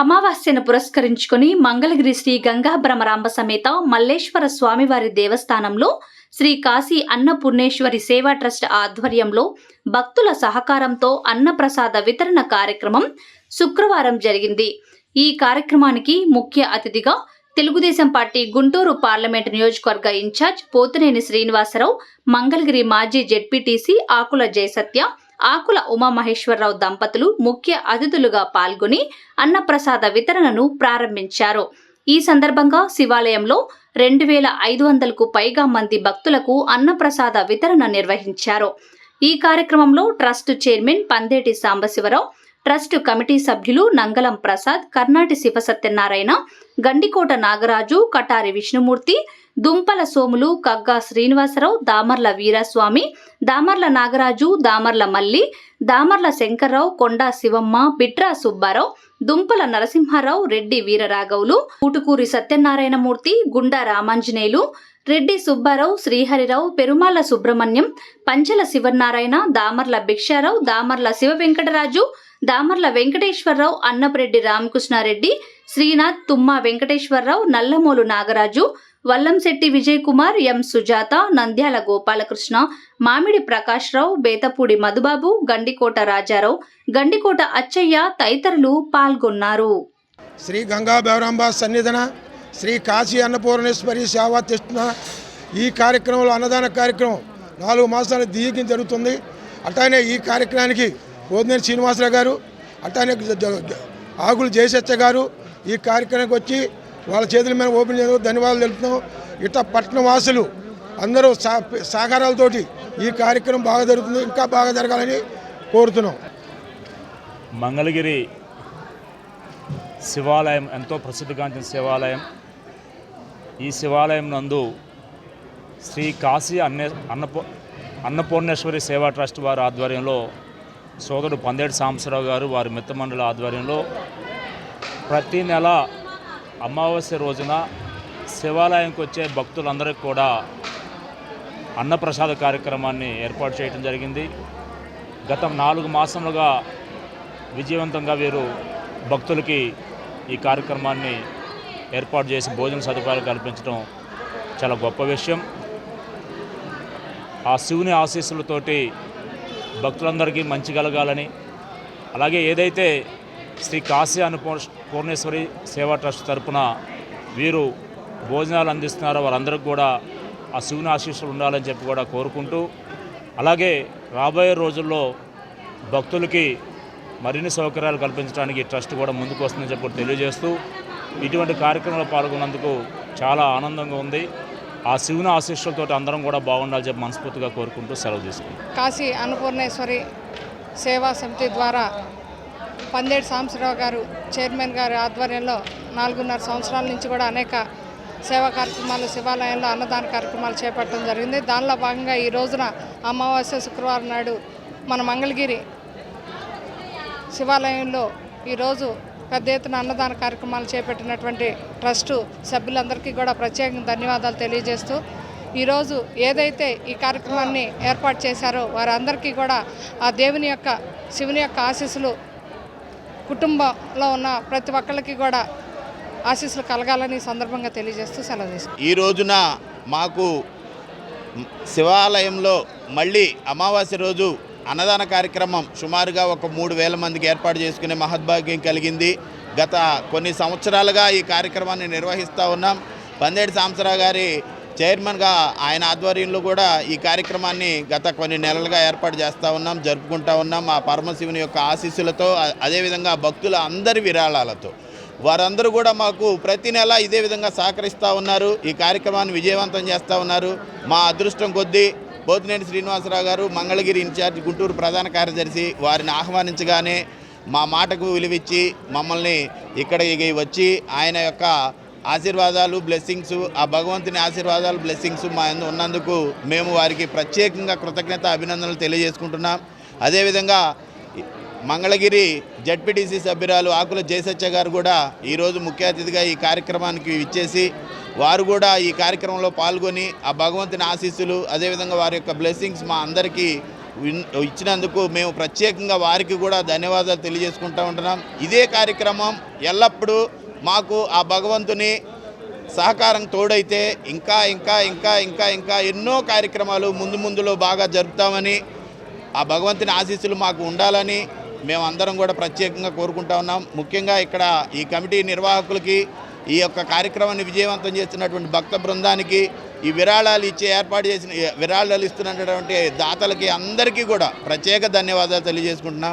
అమావాస్యను పురస్కరించుకుని మంగళగిరి శ్రీ గంగా భ్రమరాంబ సమేత మల్లేశ్వర స్వామివారి దేవస్థానంలో శ్రీ కాశీ అన్నపూర్ణేశ్వరి సేవా ట్రస్ట్ ఆధ్వర్యంలో భక్తుల సహకారంతో అన్నప్రసాద వితరణ కార్యక్రమం శుక్రవారం జరిగింది. ఈ కార్యక్రమానికి ముఖ్య అతిథిగా తెలుగుదేశం పార్టీ గుంటూరు పార్లమెంట్ నియోజకవర్గ ఇన్ఛార్జ్ పోతినేని శ్రీనివాసరావు మంగళగిరి మాజీ జెడ్పీటీసీ ఆకుల జయసత్య ఆకుల ఉమామహేశ్వరరావు దంపతులు ముఖ్య అతిథులుగా పాల్గొని అన్నప్రసాద వితరణను ప్రారంభించారు. ఈ సందర్భంగా శివాలయంలో రెండు వేల ఐదు వందలకు పైగా మంది భక్తులకు అన్నప్రసాద వితరణ నిర్వహించారు. ఈ కార్యక్రమంలో trust chairman Pandeti Sambasiva Rao trust committee సభ్యులు నంగలం ప్రసాద్ కర్నాటి శివసత్యనారాయణ గండికోట నాగరాజు కటారి విష్ణుమూర్తి దుంపల సోములు కగ్గా శ్రీనివాసరావు దామర్ల వీరస్వామి దామర్ల నాగరాజు దామర్ల మల్లి దామర్ల శంకర్రావు కొండా శివమ్మ బిట్రా సుబ్బారావు దుంపల నరసింహారావు రెడ్డి వీరరాఘవులు ఊటుకూరి సత్యనారాయణమూర్తి గుండా రామాంజనేయులు రెడ్డి సుబ్బారావు శ్రీహరిరావు పెరుమాళ్ళ సుబ్రహ్మణ్యం పంచల శివనారాయణ దామర్ల భిక్షారావు దామర్ల శివ వెంకటరాజు దామర్ల వెంకటేశ్వరరావు అన్నపరెడ్డి రామకృష్ణారెడ్డి శ్రీనాథ్ తుమ్మా వెంకటేశ్వరరావు నల్లమోలు నాగరాజు వల్లంశెట్టి విజయ్ కుమార్ ఎం సుజాత నంద్యాల గోపాలకృష్ణ మామిడి ప్రకాశ్రావు బేతపూడి మధుబాబు గండికోట రాజారావు గండికోట అచ్చయ్య తదితరులు పాల్గొన్నారు. శ్రీ గంగా సన్నిధన శ్రీ కాశీ అన్నపూర్ణేశ్వరి సేవా తిష్ణ ఈ కార్యక్రమంలో అన్నదాన కార్యక్రమం నాలుగు మాసాలు దీయకం జరుగుతుంది. అట్లానే ఈ కార్యక్రమానికి పోదినేని శ్రీనివాసరావు గారు అట్లానే జ- ఆగులు జయసత్య గారు ఈ కార్యక్రమానికి వచ్చి వాళ్ళ చేతుల మీద ఓపెన్ చేయడం ధన్యవాదాలు తెలుపుతున్నాం. ఇట్లా పట్టణ వాసులు అందరూ సా సహకారాలతోటి ఈ కార్యక్రమం బాగా జరుగుతుంది ఇంకా బాగా జరగాలని కోరుతున్నాం. మంగళగిరి శివాలయం ఎంతో ప్రసిద్ధిగాంచిన శివాలయం. ఈ శివాలయం నందు శ్రీ కాశీ అన్నే అన్నపూ అన్నపూర్ణేశ్వరి సేవా ట్రస్ట్ వారి ఆధ్వర్యంలో సోదరుడు పందేటి సాంబశివరావు గారు వారి మిత్రమండలి ఆధ్వర్యంలో ప్రతి నెల అమావాస్య రోజున శివాలయంకి వచ్చే భక్తులందరికీ కూడా అన్నప్రసాద కార్యక్రమాన్ని ఏర్పాటు చేయడం జరిగింది. గత నాలుగు మాసములుగా విజయవంతంగా వీరు భక్తులకి ఈ కార్యక్రమాన్ని ఏర్పాటు చేసి భోజన సదుపాయాలు కల్పించడం చాలా గొప్ప విషయం. ఆ శివుని ఆశీస్సులతోటి భక్తులందరికీ మంచి కలగాలని. అలాగే ఏదైతే శ్రీ కాశీ అన్నపూర్ పూర్ణేశ్వరి సేవా ట్రస్ట్ తరపున వీరు భోజనాలు అందిస్తున్నారో వారందరికీ కూడా ఆ శివుని ఆశీస్సులు ఉండాలని చెప్పి కూడా కోరుకుంటూ అలాగే రాబోయే రోజుల్లో భక్తులకి మరిన్ని సౌకర్యాలు కల్పించడానికి ట్రస్ట్ కూడా ముందుకు వస్తుందని చెప్పి తెలియజేస్తూ ఇటువంటి కార్యక్రమంలో పాల్గొన్నందుకు చాలా ఆనందంగా ఉంది. ఆ శివుని ఆశీస్సులతో అందరం కూడా బాగుండాలని చెప్పి మనస్ఫూర్తిగా కోరుకుంటూ సెలవు తీసుకుంటాం కాశీ అన్నపూర్ణేశ్వరి సేవా సమితి ద్వారా పందేటి సాంబశివరావు గారు చైర్మన్ గారి ఆధ్వర్యంలో నాలుగున్నర సంవత్సరాల నుంచి కూడా అనేక సేవా కార్యక్రమాలు శివాలయంలో అన్నదాన కార్యక్రమాలు చేపట్టడం జరిగింది. దానిలో భాగంగా ఈ రోజున అమావాస్య శుక్రవారం నాడు మన మంగళగిరి శివాలయంలో ఈరోజు పెద్ద ఎత్తున అన్నదాన కార్యక్రమాలు చేపట్టినటువంటి ట్రస్టు సభ్యులందరికీ కూడా ప్రత్యేకంగా ధన్యవాదాలు తెలియజేస్తూ ఈరోజు ఏదైతే ఈ కార్యక్రమాన్ని ఏర్పాటు చేశారో వారందరికీ కూడా ఆ దేవుని యొక్క శివుని యొక్క ఆశీస్సులు కుటుంబంలో ఉన్న ప్రతి ఒక్కరికి కూడా ఆశీస్సులు కలగాలని సందర్భంగా తెలియజేస్తూ సెలవు ఈ రోజున మాకు శివాలయంలో మళ్ళీ అమావాస్య రోజు అన్నదాన కార్యక్రమం సుమారుగా ఒక మూడు వేల మందికి ఏర్పాటు చేసుకునే మహద్భాగ్యం కలిగింది. గత కొన్ని సంవత్సరాలుగా ఈ కార్యక్రమాన్ని నిర్వహిస్తూ ఉన్నాం. పందేటి సాంసరావు గారి చైర్మన్గా ఆయన ఆధ్వర్యంలో కూడా ఈ కార్యక్రమాన్ని గత కొన్ని నెలలుగా ఏర్పాటు చేస్తూ ఉన్నాం జరుపుకుంటూ ఉన్నాం. ఆ పరమశివుని యొక్క ఆశీస్సులతో అదేవిధంగా భక్తుల అందరి విరాళాలతో. వారందరూ కూడా మాకు ప్రతి నెల ఇదే విధంగా సహకరిస్తూ ఉన్నారు. ఈ కార్యక్రమాన్ని విజయవంతం చేస్తూ ఉన్నారు. మా అదృష్టం కొద్దీ పోతినేని శ్రీనివాసరావు గారు మంగళగిరి ఇన్ఛార్జ్ గుంటూరు ప్రధాన కార్యదర్శి వారిని ఆహ్వానించగానే మా మాటకు విలువిచ్చి మమ్మల్ని ఇక్కడ వచ్చి ఆయన యొక్క ఆశీర్వాదాలు బ్లెస్సింగ్స్ ఆ భగవంతుని ఆశీర్వాదాలు బ్లెస్సింగ్స్ మా యందు ఉన్నందుకు మేము వారికి ప్రత్యేకంగా కృతజ్ఞత అభినందనలు తెలియజేసుకుంటున్నాం. అదేవిధంగా మంగళగిరి జడ్పీటీసీ సభ్యురాలు ఆకుల జయసత్య గారు కూడా ఈరోజు ముఖ్య అతిథిగా ఈ కార్యక్రమానికి ఇచ్చేసి వారు కూడా ఈ కార్యక్రమంలో పాల్గొని ఆ భగవంతుని ఆశీస్సులు అదేవిధంగా వారి యొక్క బ్లెస్సింగ్స్ మా అందరికీ ఇచ్చినందుకు మేము ప్రత్యేకంగా వారికి కూడా ధన్యవాదాలు తెలియజేసుకుంటూ ఉంటున్నాం. ఇదే కార్యక్రమం ఎల్లప్పుడూ మాకు ఆ భగవంతుని సహకారం తోడైతే ఇంకా ఇంకా ఇంకా ఇంకా ఇంకా ఎన్నో కార్యక్రమాలు ముందు ముందులో బాగా జరుపుతామని ఆ భగవంతుని ఆశీస్సులు మాకు ఉండాలని మేము అందరం కూడా ప్రత్యేకంగా కోరుకుంటా ఉన్నాం. ముఖ్యంగా ఇక్కడ ఈ కమిటీ నిర్వాహకులకి ఈ యొక్క కార్యక్రమాన్ని విజయవంతం చేస్తున్నటువంటి భక్త బృందానికి ఈ విరాళాలు ఇచ్చే ఏర్పాటు చేసిన విరాళాలు ఇస్తున్నటువంటి దాతలకి అందరికీ కూడా ప్రత్యేక ధన్యవాదాలు తెలియజేసుకుంటున్నాం.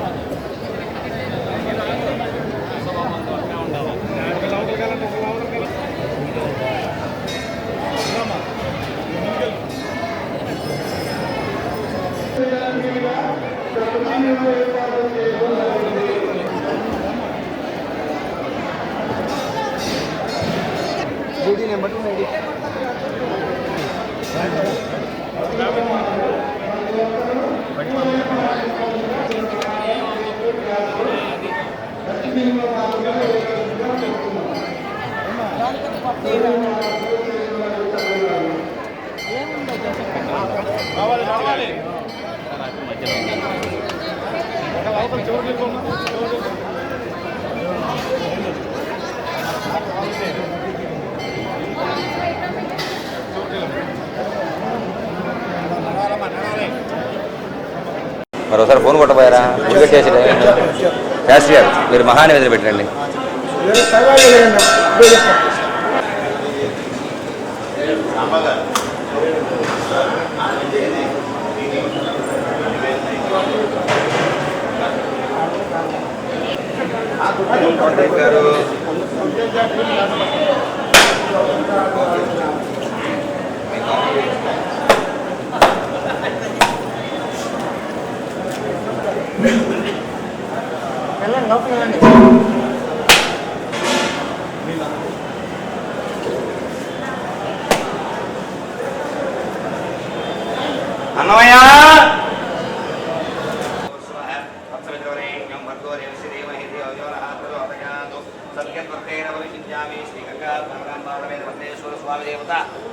बटन మట్టి మరోసారి ఫోన్ కొట్టబోయారా? పెట్టేసి శాస్త్రి గారు మీరు మహానివేదన పెట్టండి. గారు అన్నమయ్య!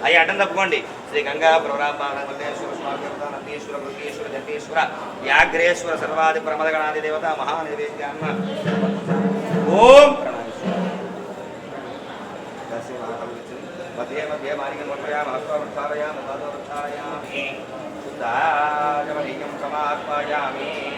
అయ్యి అడ్డం తప్పుకోండి. శ్రీ గంగా ప్రవరాపాణేశ్వర మృగేశ్వర జపేశ్వర వ్యాఘ్రేశ్వర సర్వాది ప్రమదగణాది దేవత మహానివేద్యాన్న ఓం మధ్యే మధ్యే మారిక నోటయా మహత్వ వృక్షాలయా మహాత్వ వృక్షాలయా శుద్ధాజమనీయం సమాత్మయామి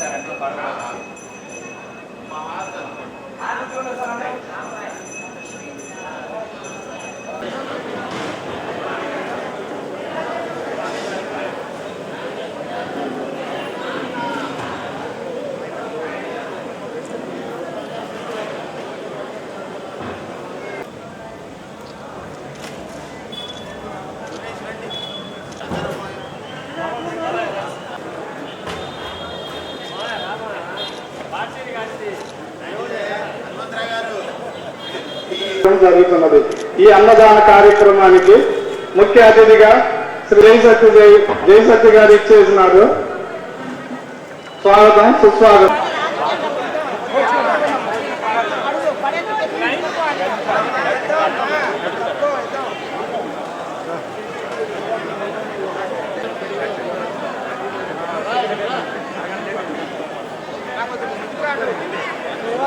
ఒకసారి చూపిస్తారు ఎట్లా జరుగుతున్నది ఈ అన్నదాన కార్యక్రమానికి ముఖ్య అతిథిగా శ్రీ జై సత్య జై గారు ఇచ్చేసినారు స్వాగతం సుస్వాగతం చేస్తానంటే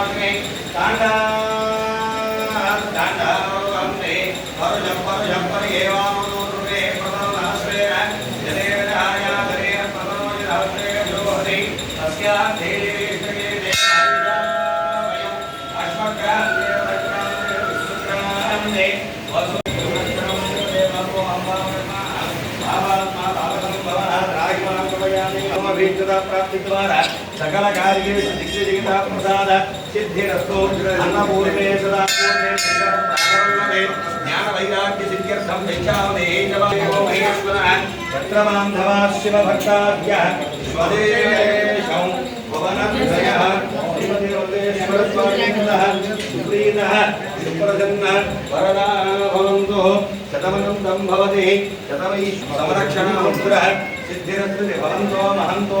महालक्ष्मी तांडव तांडव वंदे परुजं परुजं परियेवामनोरुपे प्रथमनाश्रेण जलेन आयादरेण प्रथमजलाश्रेण जोहरि तस्या देवे अश्वग्रान्ते वसु प्राप्ति द्वारा సకల కార్యే దిగ్విజయత ప్రసాద సిద్ధిరస్తు. అన్నపూర్ణే సదా పూర్ణే శంకరప్రాణవల్లభే జ్ఞాన వైరాగ్య సిద్ధ్యర్థం యచ్చావదే జవాయో మహేశ్వర. యత్ర శివ భక్తాభ్య స్వదేశం భువనద్వయః శ్రీమతివల్లేశ్వర సుప్రసన్న వరదా భవంతు శతమనంతం భవతి. శతమై సిద్ధిరస్తు భవంతో మహంతో.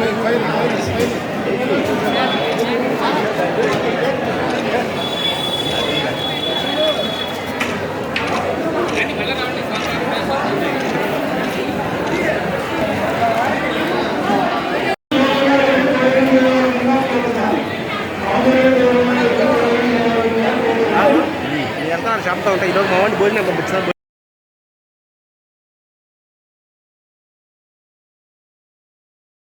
wait, wait, wait.